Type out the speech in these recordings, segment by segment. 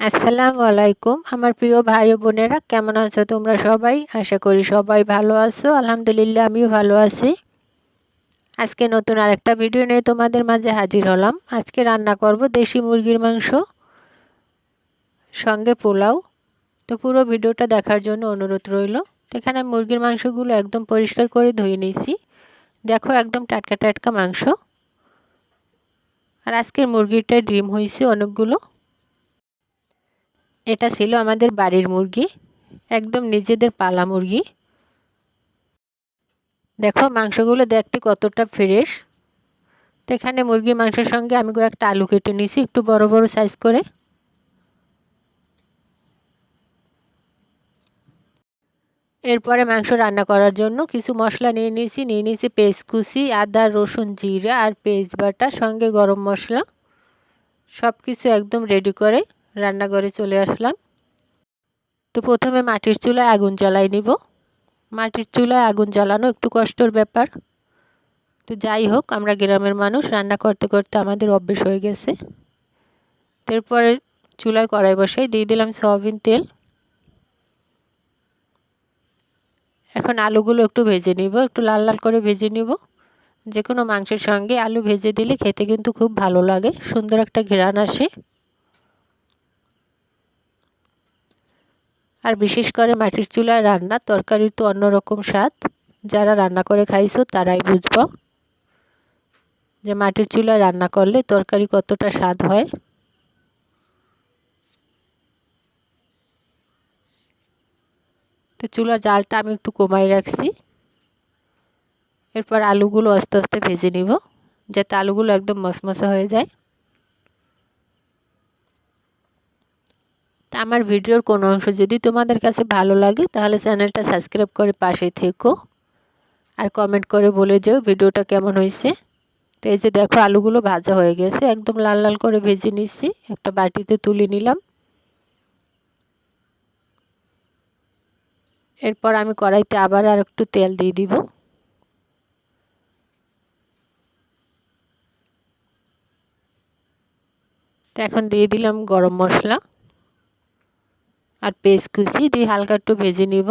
আসসালামু আলাইকুম। আমার প্রিয় ভাই ও বোনেরা, কেমন আছো তোমরা সবাই? আশা করি সবাই ভালো আছো। আলহামদুলিল্লাহ, আমিও ভালো আছি। আজকে নতুন আরেকটা ভিডিও নিয়ে তোমাদের মাঝে হাজির হলাম। আজকে রান্না করব দেশি মুরগির মাংস, সঙ্গে পোলাও। তো পুরো ভিডিওটা দেখার জন্য অনুরোধ রইল। এখানে মুরগির মাংসগুলো একদম পরিষ্কার করে ধুয়ে নিয়েছি। দেখো, একদম টাটকা টাটকা মাংস। আর আজকের মুরগিটায় ডিম হয়েছে অনেকগুলো। এটা ছিল আমাদের বাড়ির মুরগি, একদম নিজেদের পালা মুরগি। দেখো মাংসগুলো দেখতে কতটা ফ্রেশ। তো এখানে মুরগির মাংসের সঙ্গে আমি একটা আলু কেটে নিয়েছি, একটু বড় বড় সাইজ করে। এরপরে মাংস রান্না করার জন্য কিছু মশলা নিয়ে নিয়েছি নিয়ে নিয়েছি কুচি, আদা, রসুন, জিরা আর পেঁয়াজ বাটা, সঙ্গে গরম মশলা। সব কিছু একদম রেডি করে। রান্নাঘরে চলে আসলাম। তো প্রথমে মাটির চুলায় আগুন জ্বালাই নিব। মাটির চুলায় আগুন জ্বালানো একটু কষ্টর ব্যাপার। তো যাই হোক, আমরা গ্রামের মানুষ, রান্না করতে করতে আমাদের অভ্যেস হয়ে গেছে। এরপরে চুলায় কড়াই বসাই, দিয়ে দিলাম সয়াবিন তেল। এখন আলুগুলো একটু ভেজে নিব, একটু লাল লাল করে ভেজে নিব। যে কোনো মাংসের সঙ্গে আলু ভেজে দিলে খেতে কিন্তু খুব ভালো লাগে, সুন্দর একটা ঘেরান আসে। আর বিশেষ করে মাটির চুলায় রান্না, তরকারির তো অন্যরকম স্বাদ। যারা রান্না করে খাইছো, তারাই বুঝব যে মাটির চুলায় রান্না করলে তরকারি কতটা স্বাদ হয়। তো চুলার জালটা আমি একটু কমাই রাখছি। এরপর আলুগুলো আস্তে আস্তে ভেজে নিব, যাতে আলুগুলো একদম মশমশা হয়ে যায়। আমার ভিডিওর কোনো অংশ যদি তোমাদের কাছে ভালো লাগে, তাহলে চ্যানেলটা সাবস্ক্রাইব করে পাশে থেকো। আর কমেন্ট করে বলে যাও ভিডিওটা কেমন হয়েছে। তো এই যে দেখো আলুগুলো ভাজা হয়ে গেছে, একদম লাল লাল করে ভেজে নিচ্ছি। একটা বাটিতে তুলে নিলাম। এরপর আমি কড়াইতে আবার আর একটু তেল দিয়ে দিব। এখন দিয়ে দিলাম গরম মশলা। আর পেস্ট কুচি দিয়ে হালকা একটু ভেজে নিব।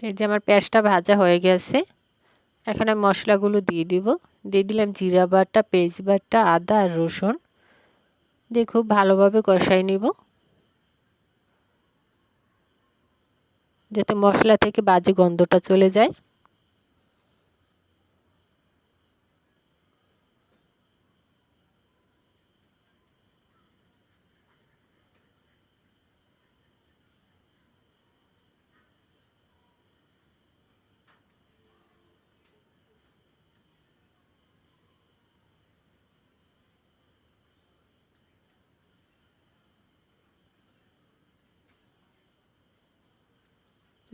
এই যে আমার পেঁয়াজটা ভাজা হয়ে গেছে। এখন আমি মশলাগুলো দিয়ে দিব। দিয়ে দিলাম জিরা বাটা, পেঁয়াজ বাটা, আদা আর রসুন। দিয়ে খুব ভালোভাবে কষাই নিব। যাতে মশলা থেকে বাজে গন্ধটা চলে যায়।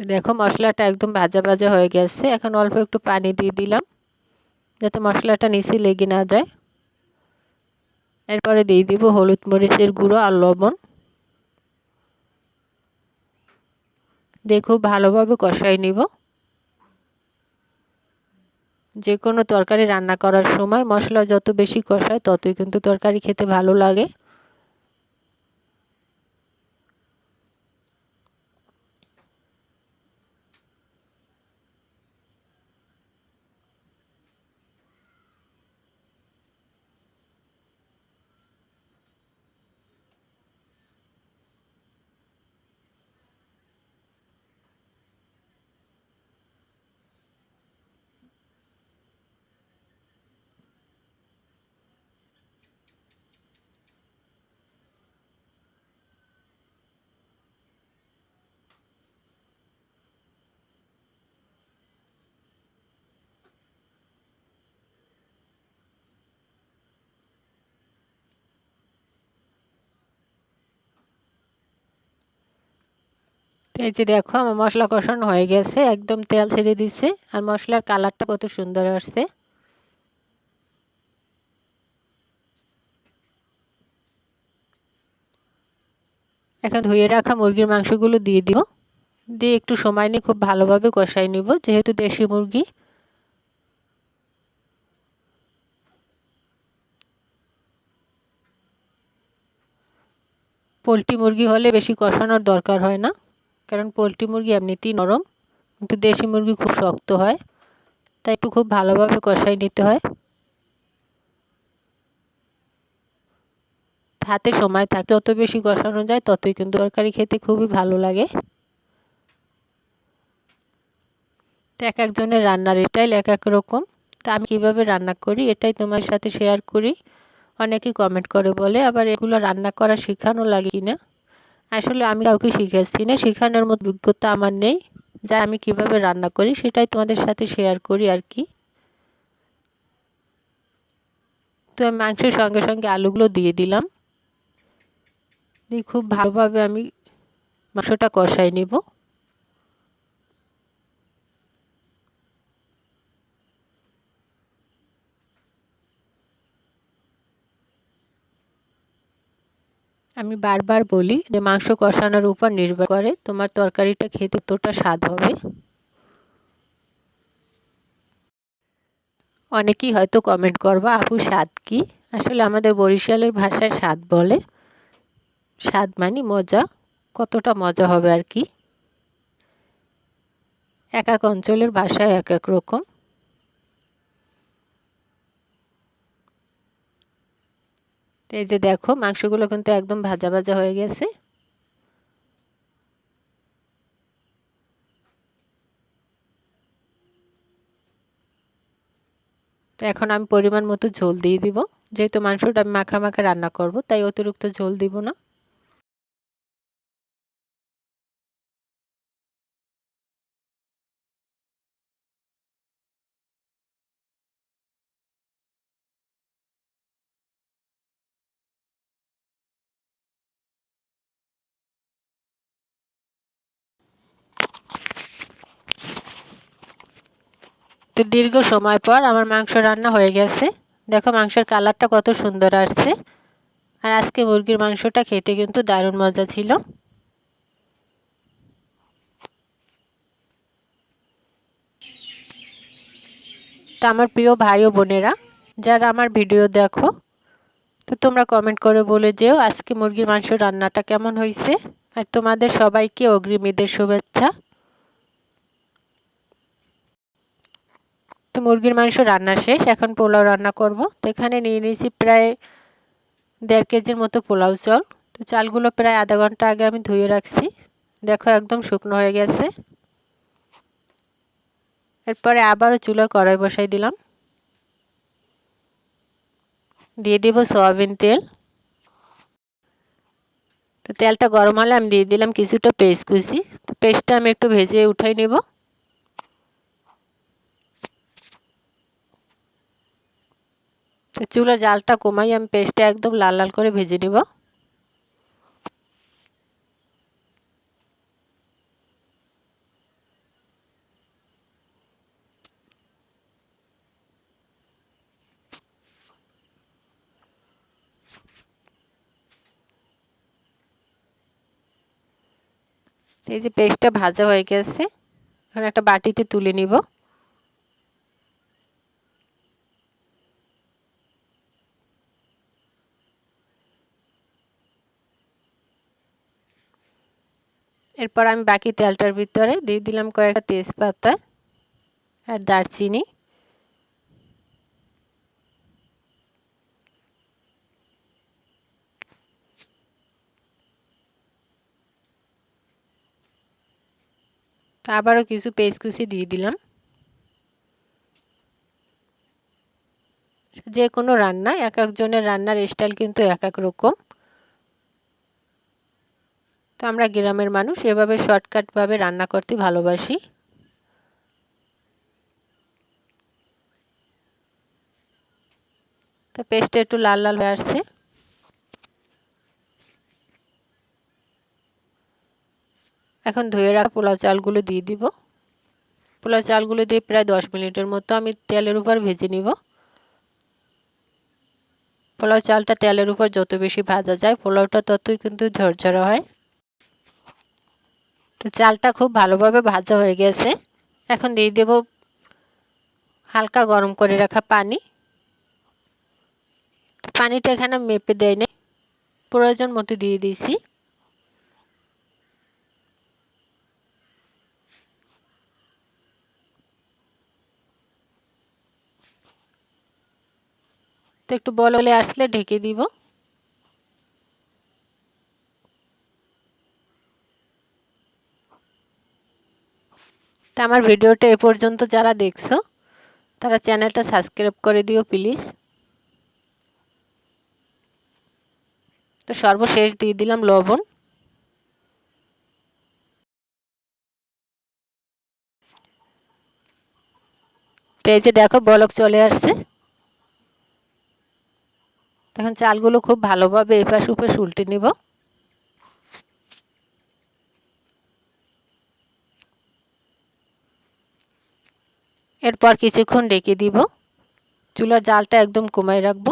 দেখো মশলাটা একদম ভাজা ভাজা হয়ে গেছে। এখন অল্প একটু পানি দিয়ে দিলাম, যাতে মশলাটা নিচে লেগে না যায়। এরপরে দিয়ে দিব হলুদ মরিচের গুঁড়ো আর লবণ। দিয়ে খুব ভালোভাবে কষাই নিব। যে কোনো তরকারি রান্না করার সময় মশলা যত বেশি কষায় ততই কিন্তু তরকারি খেতে ভালো লাগে। এই যে দেখো, আমার মশলা কষানো হয়ে গেছে, একদম তেল ছেড়ে দিছে আর মশলার কালারটা কত সুন্দর আসছে। এখন ধুয়ে রাখা মুরগির মাংসগুলো দিয়ে দিব। দিয়ে একটু সময় নিয়ে খুব ভালোভাবে কষাই নিব, যেহেতু দেশি মুরগি। পোলট্রি মুরগি হলে বেশি কষানোর দরকার হয় না। কারণ পোলট্রি মুরগি এমনিতেই নরম, কিন্তু দেশি মুরগি খুব শক্ত হয়, তাই একটু খুব ভালোভাবে কষাই নিতে হয়। হাতে সময় থাকে, যত বেশি কষানো যায় ততই কিন্তু তরকারি খেতে খুবই ভালো লাগে। তো এক একজনের রান্নার স্টাইল এক এক রকম। তা আমি কীভাবে রান্না করি এটাই তোমার সাথে শেয়ার করি। অনেকেই কমেন্ট করে বলে, আবার এগুলো রান্না করা শেখানো লাগে কিনা? আসলে আমি কাউকে শিখেছি না, শেখানোর মতো অভিজ্ঞতা আমার নেই। যা আমি কীভাবে রান্না করি সেটাই তোমাদের সাথে শেয়ার করি আর কি। তো আমি মাংসের সঙ্গে সঙ্গে আলুগুলো দিয়ে দিলাম। দিয়ে খুব ভালোভাবে আমি মাংসটা কষাই নিব। আমি বারবার বলি যে মাংস কষানোর উপর নির্ভর করে তোমার তরকারিটা খেতে কতটা স্বাদ হবে। অনেকেই হয়তো কমেন্ট করবা, আপু, স্বাদ কি? আসলে আমাদের বরিশালের ভাষায় স্বাদ বলে। স্বাদ মানে মজা, কতটা মজা হবে আর কি। এক এক অঞ্চলের ভাষায় এক এক রকম। তো এই যে দেখো, মাংসগুলো কিন্তু একদম ভাজা ভাজা হয়ে গেছে। তো এখন আমি পরিমাণ মতো ঝোল দিয়ে দিব। যেহেতু মাংসটা আমি মাখা মাখা রান্না করব, তাই অতিরিক্ত ঝোল দিব না। তো দীর্ঘ সময় পর আমার মাংস রান্না হয়ে গেছে। দেখো মাংসের কালারটা কত সুন্দর আসছে। আর আজকে মুরগির মাংসটা খেতে কিন্তু দারুণ মজা ছিল। তো আমার প্রিয় ভাই ও বোনেরা, যারা আমার ভিডিও দেখো, তো তোমরা কমেন্ট করে বলে যেও আজকে মুরগির মাংস রান্নাটা কেমন হয়েছে আর তোমাদের সবাইকে অগ্রিম ঈদের শুভেচ্ছা। তো মুরগির মাংস রান্না শেষ, এখন পোলাও রান্না করব। তো এখানে নিয়ে নিয়েছি প্রায় দেড় কেজির মতো পোলাও চাল। তো চালগুলো প্রায় আধা ঘণ্টা আগে আমি ধুয়ে রাখছি। দেখো একদম শুকনো হয়ে গেছে। এরপরে আবারও চুলো কড়াই বসাই দিলাম। দিয়ে দিব সয়াবিন তেল। তো তেলটা গরম হলে আমি দিয়ে দিলাম কিছুটা পেস্ট কুচি। তো পেস্টটা আমি একটু ভেজে উঠাই নেব। তো চুলার জালটা কমাই, আমি পেস্টটা একদম লাল লাল করে ভেজে নেব। এই যে পেস্টটা ভাজা হয়ে গেছে, এখন একটা বাটিতে তুলে নিব। এরপর আমি বাকি তেলটার ভিতরে দিয়ে দিলাম কয়েকটা তেজপাতা আর দারচিনি। আবারও কিছু পেস্ট কুচি দিয়ে দিলাম। যে কোনো রান্না, এক একজনের রান্নার স্টাইল কিন্তু এক এক রকম। তো আমরা গ্রামের মানুষ, এভাবে শর্টকাটভাবে রান্না করতে ভালোবাসি। তো পেস্টটা একটু লাল লাল হয়ে আসছে। এখন ধুয়ে রাখা পোলাও চালগুলো দিয়ে দিব। পোলাও চালগুলো দিয়ে প্রায় দশ মিনিটের মতো আমি তেলের উপর ভেজে নিব। পোলাও চালটা তেলের উপর যত বেশি ভাজা যায়, পোলাওটা ততই কিন্তু ঝরঝরা হয়। তো চালটা খুব ভালোভাবে ভাজা হয়ে গেছে। এখন দিয়ে দেব হালকা গরম করে রাখা পানি। পানিটা এখানে মেপে দেয়নি, প্রয়োজন মতো দিয়ে দিয়েছি। তো একটু বললে আসলে ঢেকে দিব। তা আমার ভিডিওটা এ পর্যন্ত যারা দেখছ, তারা চ্যানেলটা সাবস্ক্রাইব করে দিও প্লিজ। তো সর্বশেষ দিয়ে দিলাম লবণ। পেজে দেখো বলক চলে আসছে। তখন চালগুলো খুব ভালোভাবে এপাশ উপাশ উল্টে নিব। এরপর কিছুক্ষণ ডেকে দিব। চুলার জালটা একদম কমাই রাখব।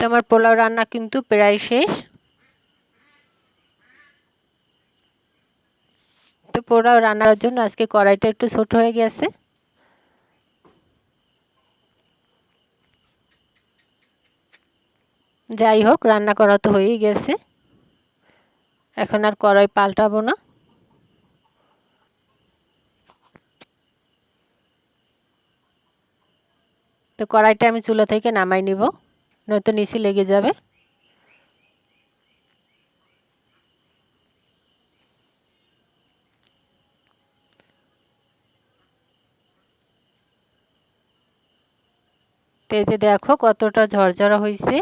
তো আমার পোলাও রান্না কিন্তু প্রায় শেষ। তো পোলাও রান্নার জন্য, আজকে কড়াইটা একটু ছোট হয়ে গেছে। যাই হোক, রান্না করা তো হয়েই গেছে। এখন আর কড়াই পাল্টাবো না। তো কড়াইটা আমি চুলা থেকে নামাই নিব, নয়তো নিচে লেগে যাবে। তেজে দেখো কতটা ঝরঝরা হয়েছে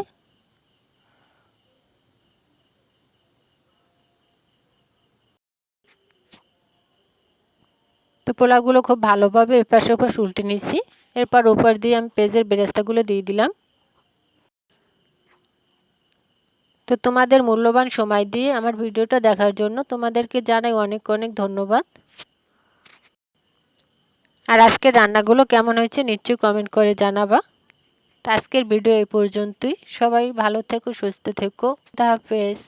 তো পোলাগুলো খুব ভালোভাবে এপাশ ওপাশ উল্টে নিচ্ছি এরপর উপর দিয়ে আমি পেঁয়াজের বেরেস্তাগুলো দিয়ে দিলাম। তো তোমাদের মূল্যবান সময় দিয়ে আমার ভিডিওটা দেখার জন্য তোমাদেরকে জানাই অনেক অনেক ধন্যবাদ। আর আজকের রান্নাগুলো কেমন হয়েছে নিশ্চয়ই কমেন্ট করে জানাবা। আজকের ভিডিও এই পর্যন্তই। সবাই ভালো থেকো সুস্থ থেকো। হাফেজ।